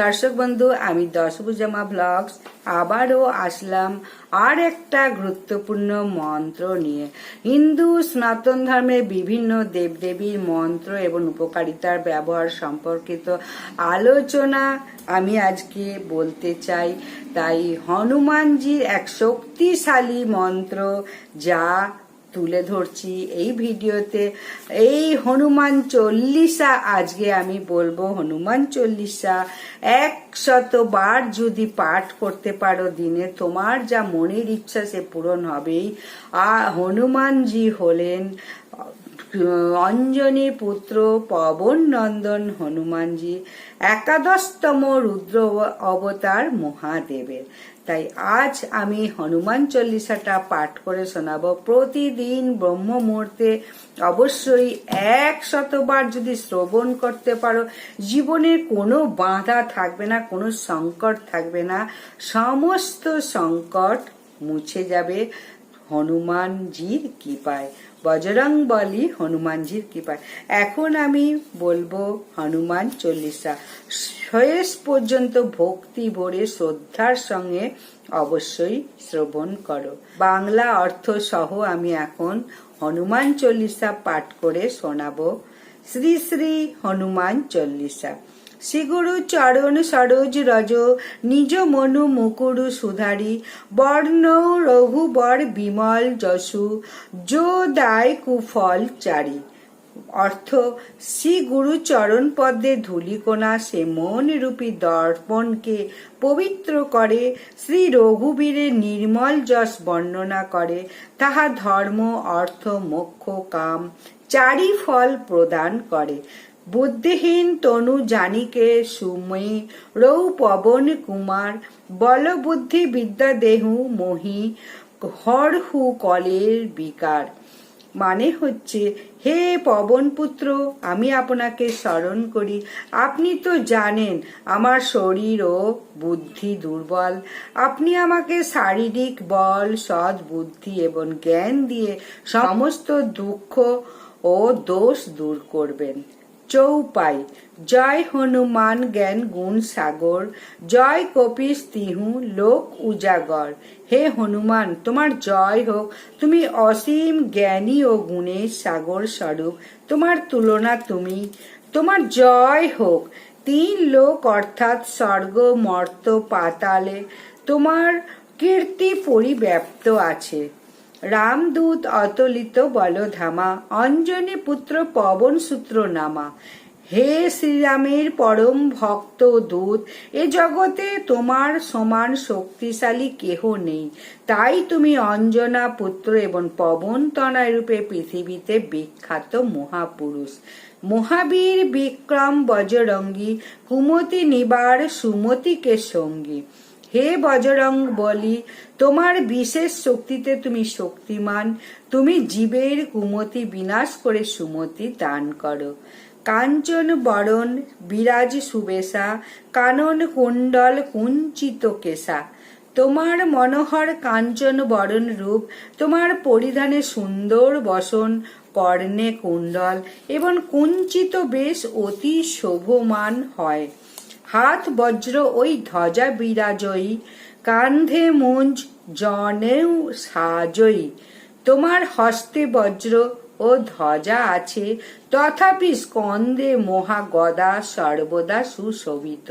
দর্শক বন্ধু, আমি দশভুজামা ব্লগস। আবারও আসলাম আর একটা গুরুত্বপূর্ণ মন্ত্র নিয়ে। হিন্দু সনাতন ধর্মের বিভিন্ন দেবদেবীর মন্ত্র এবং উপকারিতার ব্যবহার সম্পর্কিত আলোচনা আমি আজকে বলতে চাই। তাই হনুমানজির এক শক্তিশালী মন্ত্র যা তুলে ধরছি এই ভিডিওতে। এই হনুমান চল্লিশা, আজকে আমি বলব হনুমান চল্লিশা, একশত বার যদি পাঠ করতে পারো দিনে, তোমার যা মনের ইচ্ছা সে পূরণ হবেই। আর হনুমানজি হলেন অঞ্জনী পুত্র পবন নন্দন হনুমানজি একাদশতম রুদ্র অবতার মহাদেবের। তাই আজ আমি হনুমান চল্লিশাটা পাঠ করে শোনাবো। প্রতিদিন ব্রহ্ম মুহূর্তে অবশ্যই এক শতবার যদি শ্রবণ করতে পারো, জীবনের কোনো বাধা থাকবে না, কোনো সংকট থাকবে না, সমস্ত সংকট মুছে যাবে। হনুমানজির কৃপায়। বজরং বলি হনুমানজির কৃপায়। এখন আমি বলব হনুমান চল্লিশা। শেষ পর্যন্ত ভক্তি ভরে শ্রদ্ধার সঙ্গে অবশ্যই শ্রবণ করো। বাংলা অর্থ সহ আমি এখন হনুমান চল্লিশা পাঠ করে শোনাবো। শ্রী শ্রী হনুমান চল্লিশা। শ্রীগুরু চরণ সরোজ রজ, নিজ মনু মুকুরু সুধারি, বর্ণ রঘুবর বিমল যশু, যো দায় কুফল চারি। অর্থ শ্রী গুরু চরণ পদ্মে ধুলিকোনা সে মন রূপী দর্পণকে পবিত্র করে, শ্রী রঘুবীরের নির্মল যশ বর্ণনা করে, তাহা ধর্ম, অর্থ, মোক্ষ, কাম, চারি ফল প্রদান করে। বুদ্ধিহীন তনু জানিকে সুময়ী, রৌ পবন কুমার বল বুদ্ধি বিদ্যা দেহু মহি হর হু কলের বিকার। মানে হচ্ছে, হে পবন পুত্র, আমি আপনাকে স্মরণ করি। আপনি তো জানেন, আমার শরীর ও বুদ্ধি দুর্বল। আপনি আমাকে শারীরিক বল, সৎ বুদ্ধি এবং জ্ঞান দিয়ে সমস্ত দুঃখ ও দোষ দূর করবেন। চৌপাই। জয় হনুমান জ্ঞান গুণ সাগর, জয় কপিস তিহু লোক উজাগর। হে হনুমান, তোমার জয় হোক। তুমি অসীম জ্ঞানী ও গুণের সাগর স্বরূপ। তোমার তুলনা তুমি, তোমার জয় হোক। তিন লোক অর্থাৎ স্বর্গ, মর্ত, পাতালে তোমার কীর্তি পরিব্যাপ্ত আছে। রামদূত অতলিত বলধামা, অঞ্জনী পুত্র পবন সূত্র নামা। হে শ্রীরামের পরম ভক্ত দূত, এ জগতে তোমার সমান শক্তিশালী কেহ নেই। তাই তুমি অঞ্জনা পুত্র এবং পবন তনয় রূপে পৃথিবীতে বিখ্যাত মহাপুরুষ। মহাবীর বিক্রম বজরঙ্গী, কুমতি নিবার সুমতিকে সঙ্গী। হে বজরং বলি তোমার বিশেষ শক্তিতে তুমি শক্তিমান। তুমি জীবের কুমতি বিনাশ করে সুমতি দান করো। কাঞ্চন বরণ, বিরাজ সুবেশা, কানন কুণ্ডল কুঞ্চিত কেশা। তোমার মনোহর কাঞ্চন বরণ রূপ, তোমার পরিধানে সুন্দর বসন, কর্ণে কুণ্ডল এবং কুঞ্চিত বেশ অতি শোভমান হয়। হাত বজ্র ওই ধ্বজা বিরাজয়ী। কান্ধে মুঞ্জ জনেও সাজয়ী তোমার হস্তে বজ্র ও ধ্বজা আছে, তথাপি স্কন্দে মহাগদা সর্বদা সুশোভিত।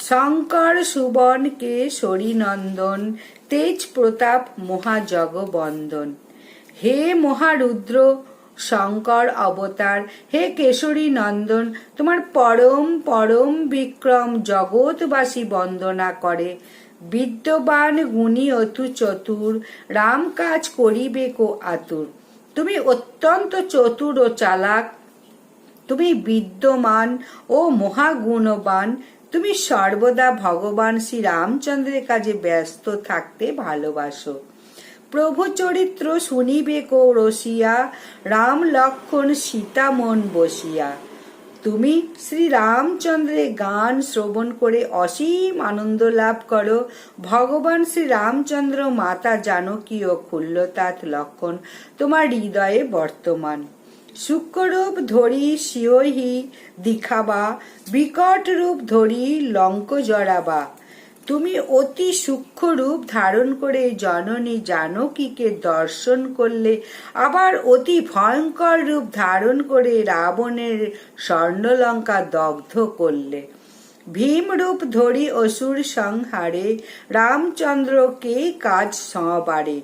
শঙ্কর সুবন কেশরী নন্দন, তেজ প্রতাপ মহাজগবন্দন হে মহারুদ্র, শঙ্কর অবতার, হে কেশরী নন্দন, তোমার পরম পরম বিক্রম জগৎবাসী বন্দনা করে। বিদ্যবান গুণী অতু চতুর, রাম কাজ করিবে কো আতুর। তুমি অত্যন্ত চতুর ও চালাক, তুমি বিদ্যমান ও মহাগুণবান, তুমি সর্বদা ভগবান শ্রী রামচন্দ্রের কাজে ব্যস্ত থাকতে ভালোবাসো। প্রভু চরিত্র শুনিবে কো রসিয়া, রাম লক্ষণ সীতা মন বসিয়া। তুমি শ্রী রামচন্দ্রের গান শ্রবণ করে অসীম আনন্দ লাভ করো। ভগবান শ্রী রামচন্দ্র মাতা জানকী ও খুল্লতাত লক্ষণ। তোমার হৃদয়ে বর্তমান। সূক্ষ্মরূপ ধরি শিওহি দিখাবা বিকট রূপ ধরি লঙ্ক জড়াবা তুমি অতি সূক্ষ্ম রূপ ধারণ করে জননী জানকীকে দর্শন করলে, আবার অতি ভয়ঙ্কর রূপ ধারণ করে রাবণের স্বর্ণলঙ্কা দগ্ধ করলে। ভীমরূপ ধরি অসুর সংহারে রামচন্দ্রকে কাজ সবারে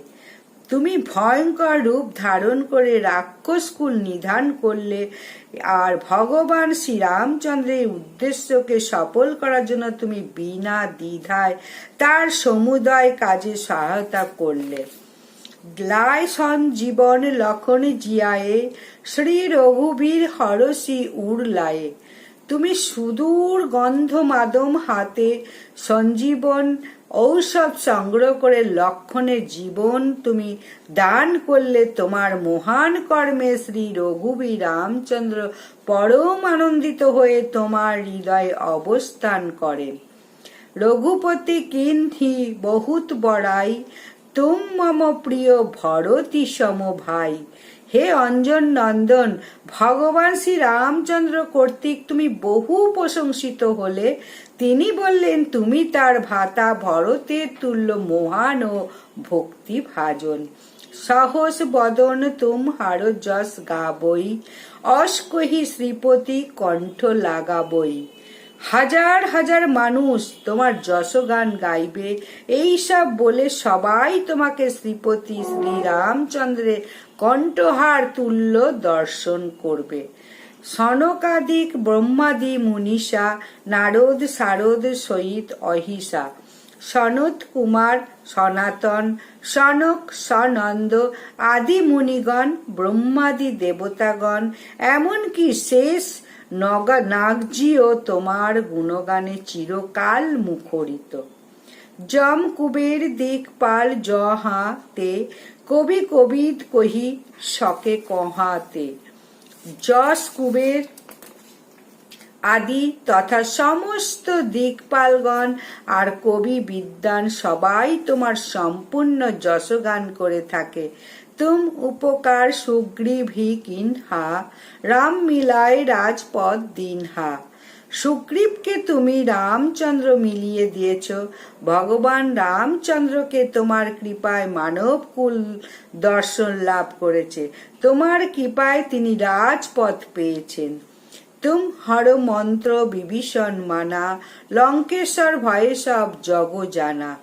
তুমি ভয়ঙ্কর রূপ ধারণ করে রাক্ষসকুল নিধান করলে আর ভগবান শ্রীরামচন্দ্রের উদ্দেশ্যকে সফল করার জন্য তুমি বিনা দ্বিধায় তার সমুদয় কাজে সহায়তা করলে। সঞ্জীবন লক্ষণ জিয়ায়ে, শ্রী রঘুবীর হরসি উড়লায়ে। তুমি সুদূর গন্ধ মাদম হাতে সঞ্জীবন ঔষধ সংগ্রহ করে লক্ষণের জীবন তুমি দান করলে তোমার মহান কর্মে শ্রী রঘুবীর রামচন্দ্র পরম আনন্দিত হয়ে তোমার হৃদয়ে অবস্থান করেন রঘুপতি কিন্থি বহুত বড়াই, তুম মম প্রিয় ভরতী সম ভাই। হে অঞ্জন নন্দন, ভগবান শ্রী রামচন্দ্র কর্তৃক তুমি বহু প্রশংসিত হলে তিনি বললেন, তুমি তার ভাতা ভরতের তুল্য মহান ও ভক্তি ভাজন। সাহস বদন তুম হার যশ গাবই অস্কহি শ্রীপতি কণ্ঠ লাগাবই। হাজার হাজার মানুষ তোমার যশগান গাইবে। এই সব বলে সবাই তোমাকে শ্রীপতি শ্রী রামচন্দ্রের কণ্ঠহার তুল্য দর্শন করবে। সনকাদিক ব্রহ্মাদি মুনিষা, নারদ শারদ সহিত অহিষা। সনত কুমার, সনাতন, সনক, সনন্দ আদি মুনিগণ, ব্রহ্মাদি দেবতাগণ, এমনকি শেষ নগা, নাগজিও তোমার গুণগানে চিরকাল মুখরিত। জম কুবের দিকপাল জহাতে কবি কবিদ কহি শকে কহাতে। যশ কুবের আদি তথা সমস্ত দিকপালগণ আর কবি বিদ্যান সবাই তোমার সম্পূর্ণ যশগান করে থাকে। তুম উপকার সুগ্রীভি কিনহা রাম মিলায় রাজপথ দিনহা। সুগ্রীবকে তুমি রামচন্দ্র মিলিয়ে দিয়েছ। ভগবান রামচন্দ্রকে তোমার কৃপায় মানব কুল দর্শন লাভ করেছে। তোমার কৃপায় তিনি রাজপথ পেয়েছেন। তুম হর মন্ত্র বিভীষণ মানা, লঙ্কেশ্বর ভয়ে সব জগ জানা।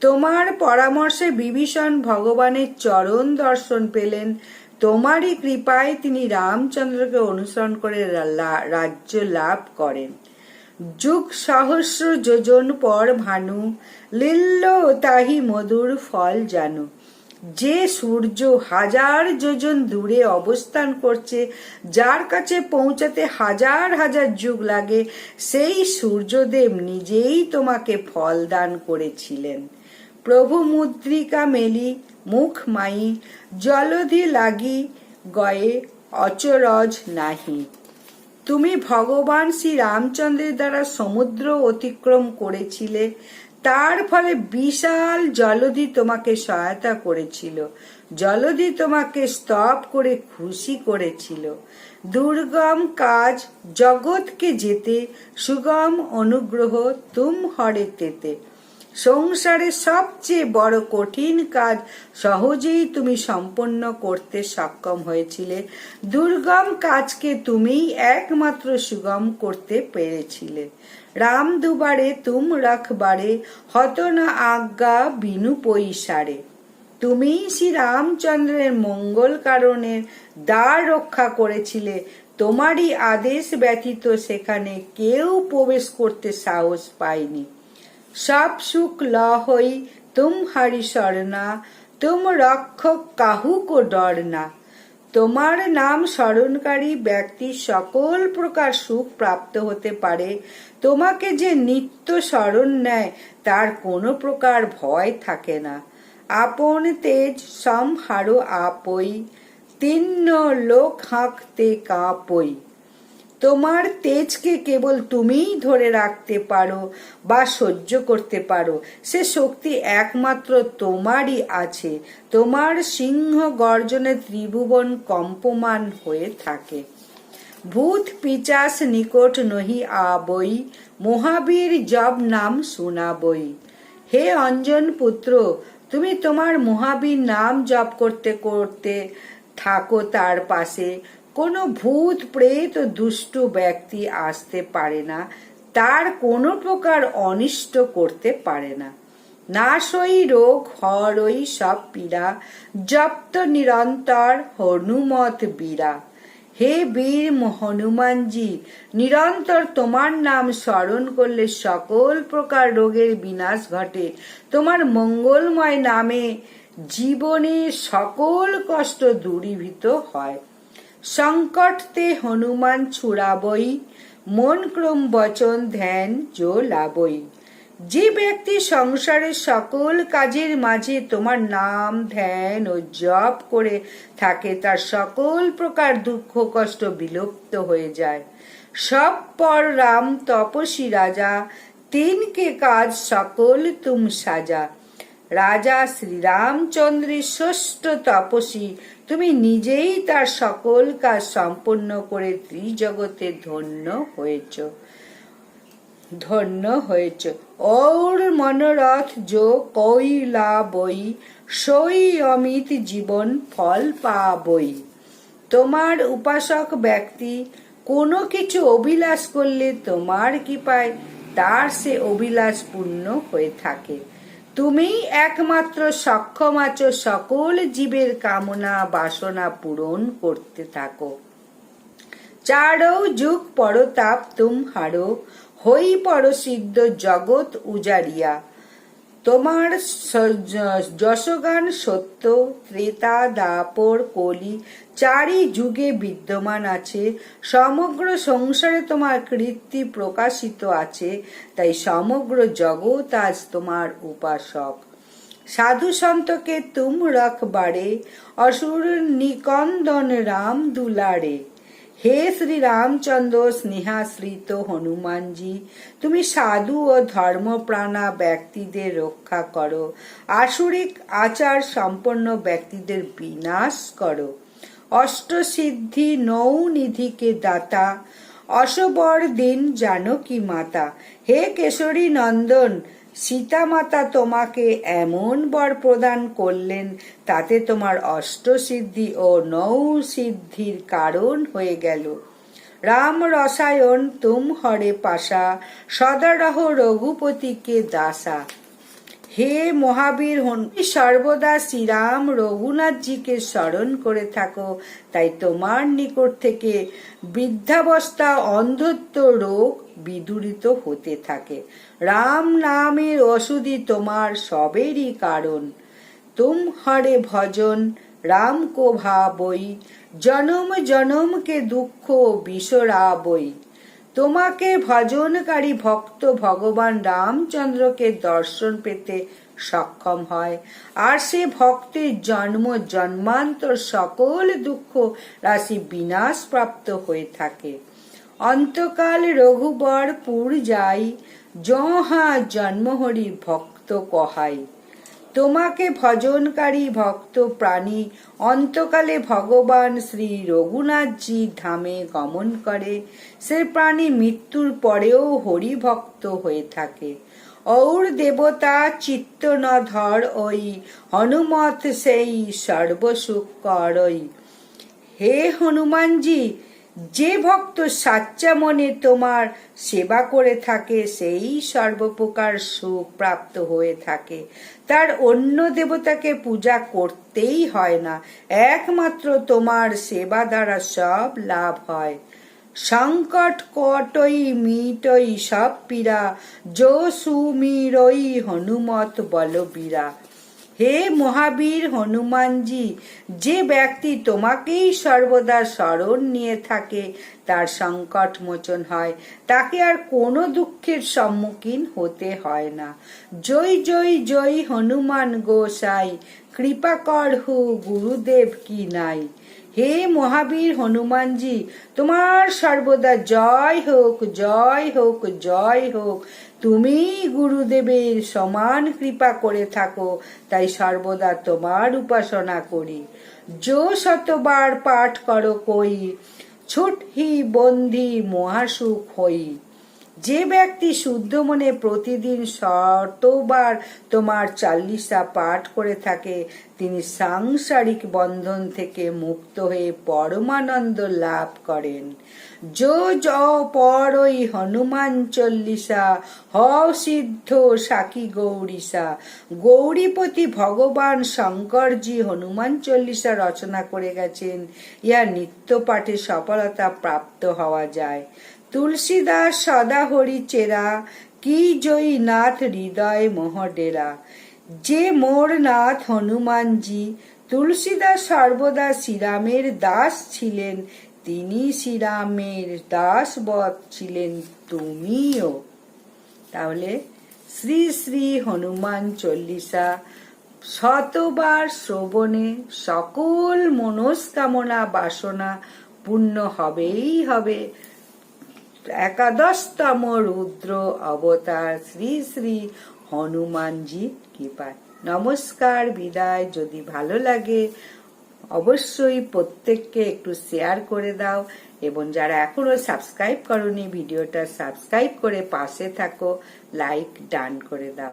তোমার পরামর্শে বিভীষণ ভগবানের চরণ দর্শন পেলেন। তোমারই কৃপায় তিনি রামচন্দ্রকে অনুসরণ করে রাজ্য লাভ করেন। যুগ সহস্র যোজন পর ভানু লিল্ল তাহি মধুর ফল জানু। যে সূর্য হাজার যোজন দূরে অবস্থান করছে, যার কাছে পৌঁছাতে হাজার হাজার যুগ লাগে, সেই সূর্যদেব নিজেই তোমাকে ফল দান করেছিলেন। প্রভু মুদ্রিকা মেলি মুখ মাই জলধি লাগি গয়ে অচরজ নাহি। তুমি ভগবান শ্রী রামচন্দ্রের দ্বারা সমুদ্র অতিক্রম করেছিলে, তার ফলে বিশাল জলধি তোমাকে সহায়তা করেছিল, জলধি তোমাকে স্তব করে খুশি করেছিল। দুর্গম কাজ জগৎকে যেতে, সুগম অনুগ্রহ তুম হরে তেতে। সংসারে সবচেয়ে বড় কঠিন কাজ সহজেই তুমি সম্পন্ন করতে সক্ষম হয়েছিলে। দুর্গম কাজকে তুমি একমাত্র সুগম করতে পেরেছিলে। রাম দুবারে তুম রাখবারে হত না আজ্ঞা বিনু পৈসারে তুমি শ্রী রামচন্দ্রের মঙ্গল কারণের দ্বার রক্ষা করেছিলে। তোমারই আদেশ ব্যতীত সেখানে কেউ প্রবেশ করতে সাহস পায়নি। সব সুখ ল হই তুম হারি স্মরণা তুম রক্ষক কাহু কো ডর না। তোমার নাম স্মরণকারী ব্যক্তি সকল প্রকার সুখ প্রাপ্ত হতে পারে। তোমাকে যে নিত্য স্মরণ নেয়, তার কোনো প্রকার ভয় থাকে না। আপন তেজ সম হারো আপই, তিন্ন লোক হাঁকতে কাঁপই। তোমার তেজকে কেবল তুমিই ধরে রাখতে পারো বা সহ্য করতে পারো। সে শক্তি একমাত্র তোমারই আছে। তোমার সিংহ গর্জনে ত্রিভুবন কম্পমান হয়ে থাকে। ভূত পিচাস নিকট নহি আবই মহাবীর জব নাম শোনাবই হে অঞ্জন পুত্র, তুমি তোমার মহাবীর নাম জপ করতে করতে থাকো তার পাশে। কোনো ভূত, প্রেত, দুষ্টু ব্যক্তি আসতে পারে না, তার কোনো প্রকার অনিষ্ট করতে পারে না। নাশই রোগ, হরই সব পীড়া, জপ্ত নিরন্তর হনুমত বীরা হে বীর হনুমানজি, নিরন্তর তোমার নাম স্মরণ করলে সকল প্রকার রোগের বিনাশ ঘটে। তোমার মঙ্গলময় নামে জীবনে সকল কষ্ট দূরীভূত হয়। সংকটতে হনুমান ছুড়াবই, মন ক্রম বচন ধ্যান জো লাবই। যে ব্যক্তি সংসারের সকল কাজের মাঝে তোমার নাম, ধ্যান ও জপ করে থাকে, তার সকল প্রকার দুঃখ, কষ্ট বিলুপ্ত হয়ে যায়। সব পর রাম তপসী রাজা, তিনকে কাজ সকল তুম সাজা। রাজা শ্রীরামচন্দ্রের ষষ্ঠ তপসী তুমি নিজেই তার সকল কাজ সম্পন্ন করে ত্রিজগতে ধন্য হয়েছ। ধন্য হয়েছ। ওর মনোরথ যো কৈলা বই সই অমিত জীবন ফল পাবই তোমার উপাসক ব্যক্তি কোনো কিছু অভিলাষ করলে তোমার কি পায় তার সে অভিলাষ পূর্ণ হয়ে থাকে। তুমি একমাত্র সক্ষম আছো, সকল জীবের কামনা, বাসনা পূরণ করতে থাকো। চারও যুগ পরতাপ তুম হারো, হই পরসিদ্ধ জগৎ উজারিয়া তোমার যশগান সত্য, ত্রেতা, দাপর, কলি, চারি যুগে বিদ্যমান আছে। সমগ্র সংসারে তোমার কৃত্তি প্রকাশিত আছে। তাই সমগ্র জগৎ আজ তোমার উপাসক। সাধু সন্তকে তুম রখবারে, অসুর নিকন্দন রাম দুলারে। হে শ্রী রামচন্দ্র স্নেহাশ্রিত হনুমানজি, তুমি সাধু ও ধর্মপ্রাণা ব্যক্তিদের রক্ষা করো, আসুরিক আচার সম্পন্ন ব্যক্তিদের বিনাশ করো। অষ্টসিদ্ধি নৌ নিধিকে দাতা অশবর দিন জানকী মাতা। হে কেশরী নন্দন সীতা মাতা তোমাকে এমন বর প্রদান করলেন তাতে তোমার অষ্টসিদ্ধি ও নৌ সিদ্ধির কারণ হয়ে গেল। রাম রসায়ন তুম হরে পাশা, সদারহ রঘুপতিকে দাসা। হে মহাবীর হন সর্বদা শ্রীরাম রঘুনাথজিকে স্মরণ করে থাকো, তাই তোমার নিকট থেকে বৃদ্ধাবস্থা, অন্ধত্ব, রোগ বিদূরিত হতে থাকে। রাম নামের ওষুধই তোমার সবেরই কারণ। তুম হরে ভজন, রাম কো ভাবই, জনম জনমকে দুঃখ বিসরাবই তোমাকে ভজনকারী ভক্ত ভগবান রামচন্দ্রকে দর্শন পেতে সক্ষম হয়। আর সে ভক্তের জন্ম জন্মান্তর সকল দুঃখ রাশি বিনাশ প্রাপ্ত হয়ে থাকে। অন্তকাল রঘুবর পুর যাই জহা জন্মহরি ভক্ত কহাই। তোমাকে ভজনকারী ভক্ত প্রাণী, অন্তকালে ভগবান শ্রী রঘুনাথজি ধামে গমন করে। সে প্রাণী মৃত্যুর পরেও হরিভক্ত হয়ে থাকে। ঔর দেবতা চিত্ত ন ধর ওই, হনুমত সেই সর্বসুখ করই হে হনুমানজি যে ভক্ত সাচ্চা মনে তোমার সেবা করে থাকে, সেই সর্বপ্রকার সুখ প্রাপ্ত হয়ে থাকে। তার অন্য দেবতাকে পূজা করতেই হয় না, একমাত্র তোমার সেবা দ্বারা সব লাভ হয়। সংকট কটই মিটই সব পীড়া যো সুমিরই হনুমত বলবীরা। হে মহাবীর হনুমানজি, যে ব্যক্তি তোমাকেই সর্বদা স্মরণ নিয়ে থাকে, তার সংকট মোচন হয়, তাকে আর কোনো দুঃখের সম্মুখীন হতে হয় না। জয় জয় জয় হনুমান গোসাই, কৃপা কর হু গুরুদেব কি নাই। হে মহাবীর হনুমানজি, তোমার সর্বদা জয় হোক জয় হোক জয় হোক তুমি গুরুদেবের সমান কৃপা করে থাকো, তাই সর্বদা তোমার উপাসনা করি। যো শতবার পাঠ করো কই ছুটহি বন্ধি মহাসুখ হই। যে ব্যক্তি শুদ্ধ মনে প্রতিদিন শতবার তোমার চাল্লিশা পাঠ করে থাকে, তিনি সাংসারিক বন্ধন থেকে মুক্ত হয়ে পরমানন্দ লাভ করেন। যো য পরই হনুমান চল্লিশা হ সিদ্ধ সাকি গৌরীশা। গৌরীপতি ভগবান শঙ্করজি হনুমান চল্লিশা রচনা করে গেছেন। ইয়া নিত্য পাঠে সফলতা প্রাপ্ত হওয়া যায়। তুলসীদাস সদা হরি চেরা, কি জয়ী নাথ হৃদয় মোহডেরা যে মোর নাথ হনুমানজি, তুলসীদাস সর্বদা শ্রীরামের দাস ছিলেন। তিনি শ্রীরামের দাস বধ ছিলেন তুমিও। তাহলে শ্রী শ্রী হনুমান চল্লিশা শতবার শ্রবণে সকল মনস্কামনা বাসনা পূর্ণ হবেই হবে। একাদশতম রুদ্র অবতার শ্রী শ্রী হনুমানজি কৃপায়। নমস্কার, বিদায়। যদি ভালো লাগে অবশ্যই প্রত্যেককে একটু শেয়ার করে দাও এবং যারা এখনও সাবস্ক্রাইব করনি, ভিডিওটা সাবস্ক্রাইব করে পাশে থাকো লাইক ডান করে দাও।